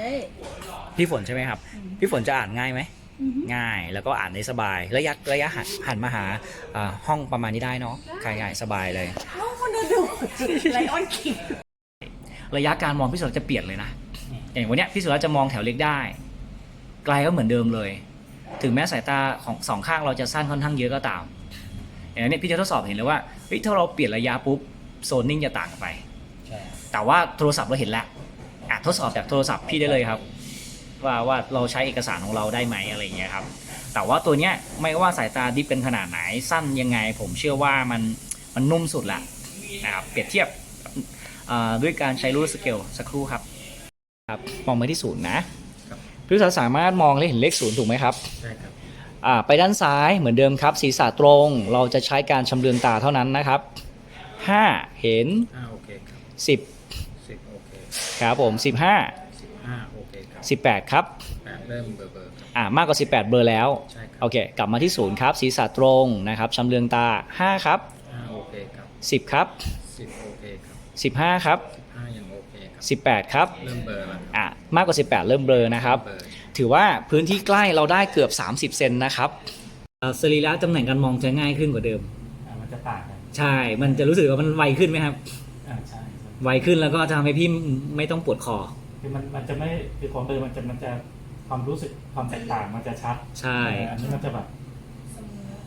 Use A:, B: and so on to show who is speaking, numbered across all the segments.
A: เอ้ย
B: พี่ฝนใช่ไหมครับ พี่ฝนจะอ่านง่ายไหม
A: อือฮึ
B: ง่ายแล้วก็อ่านได้สบาย ระยะระยะหันหันมาหาอ่าห้องประมาณนี้ได้เนาะง่ายๆสบายเลย
A: น้องคนดูไลออนคิง
B: ระยะการมองพี่สุรจะเปลี่ยนเลยนะอย่างวันเนี้ยพี่สุรจะมองแถวเล็กได้ ไกลก็เหมือนเดิมเลย ถึงแม้สายตาของสองข้างเราจะสั้นค่อนข้างเยอะก็ตามอย่างนี้นพี่จะทดสอบเห็นเลยว่าเฮ้ยถ้าเราเปลี่ยนระยะปุ๊บโซนนิ่งจะต่างกันไป
C: ใช่
B: แต่ว่าโทรศัพท์เราเห็นแล้ว อะทดสอบจากโทรศัพท์พี่ได้เลยครับ ว่าว่าเราใช้เอกสารของเราได้ไหมอะไรอย่างเงี้ยครับ แต่ว่าตัวเนี้ยไม่ว่าสายตาดิฟเป็นขนาดไหนสั้นยังไง ผมเชื่อว่ามันมันนุ่มสุดละนะครับเปรียบเทียบอ่าด้วยการใช้รูลสเกลสักครู่ครับครับมองไปที่ศูนย์นะพี่สาวสามารถมองและเห็นเลขศูนย์ถูกไหมครับ
C: ใช่ครับ
B: อ่าไปด้านซ้ายเหมือนเดิมครับ ศีรษะตรง เราจะใช้การชำเลืองตาเท่านั้นนะครับ 5 เห็น
C: ห้าโอเคครับ
B: 10
C: สิบโอเค
B: ครับผม 15
C: สิบห้าโอเคครับ
B: 18 ครับ
C: แปดเริ่มเบอร์เบอร์ครับ
B: อ่ามากกว่า 18 เบอร์แล้ว
C: ใช่ครับ
B: โอเค กลับมาที่ศูนย์ครับ ศีรษะตรงนะครับชำเลืองตา 5 ครับ
C: ห้าโอเคครับ
B: 10 ครับ
C: สิบโอเคครับ
B: 15 ครับ
C: สิบห้ายังโอเคครับ
B: 18 ครับ
C: เริ่มเบอร์แล้วครับ
B: อ่ามากกว่า 18 เริ่มเบลอนะครับ
C: เบอร์
B: ถือว่าพื้นที่ใกล้เราได้เกือบ 30 เซนนะครับเอ่อสรีระตำแหน่งการมองจะง่ายขึ้นกว่าเดิม
D: อ่ามันจะต่างกัน
B: ใช่ มันจะรู้สึกว่ามันไวขึ้นไหมครับ
D: อ่าใช่
B: ไวขึ้นแล้วก็จะทำให้พี่ไม่ต้องปวดคอ
D: คือมันมันจะไม่คือของเดิมมันจะมันจะความรู้สึกความแตกต่างมันจะชัด
B: ใช่
D: แต่อันนี้มันจะแบบ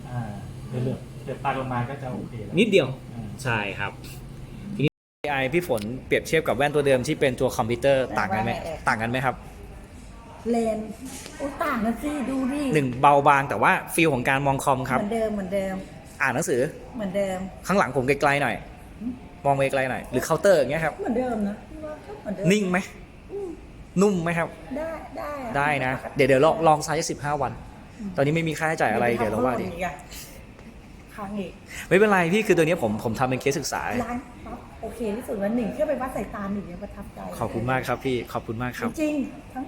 D: อ่าเรื่อยๆเดี๋ยวตาลงมาก็จะโอเคแล้ว
B: นิดเดียว
D: อ่า
B: ใช่ครับ ทีนี้ AI พี่ฝนเปรียบเทียบกับแว่นตัวเดิมที่เป็นตัวคอมพิวเตอร์ต่างกันไหมต่างกันไหมครับ
A: เลนโอ้ต่างกันสิดูดิ
B: หนึ่งเบาบางแต่ว่าฟีลของการมองคอมครับ
A: เหมือนเดิมเหมือนเดิม
B: อ่านหนังสือ
A: เหมือนเดิม
B: ข้างหลังผมไกลๆหน่อย มองไปไกลๆหน่อยหรือเคาน์เตอร์อย่างเงี้ยครับ
A: เหมือนเดิมนะพี่ว่าก็เหมือนเดิม
B: นิ่งไหมนุ่มไหมครับ
A: ได้ได้อ
B: ได้นะ เดี๋ยวเดี๋ยวลองลองไซส์สิบห้าวัน ตอนนี้ไม่มีค่าใช้จ่ายอะไรเดี๋ยวเราว่าดี
A: อีกอะค้างอีก
B: ไม่เป็นไรพี่คือตัวนี้ผมผมทำเป็นเคสศึกษา
A: ร้านปั๊บโอเคที่สุดแล้วหนึ่งแค่ไปวัดสายตาหนึ่งยังประทับใจ
B: ขอบคุณมากครับพี่ขอบคุณมากครับ
A: จริงๆทั้ง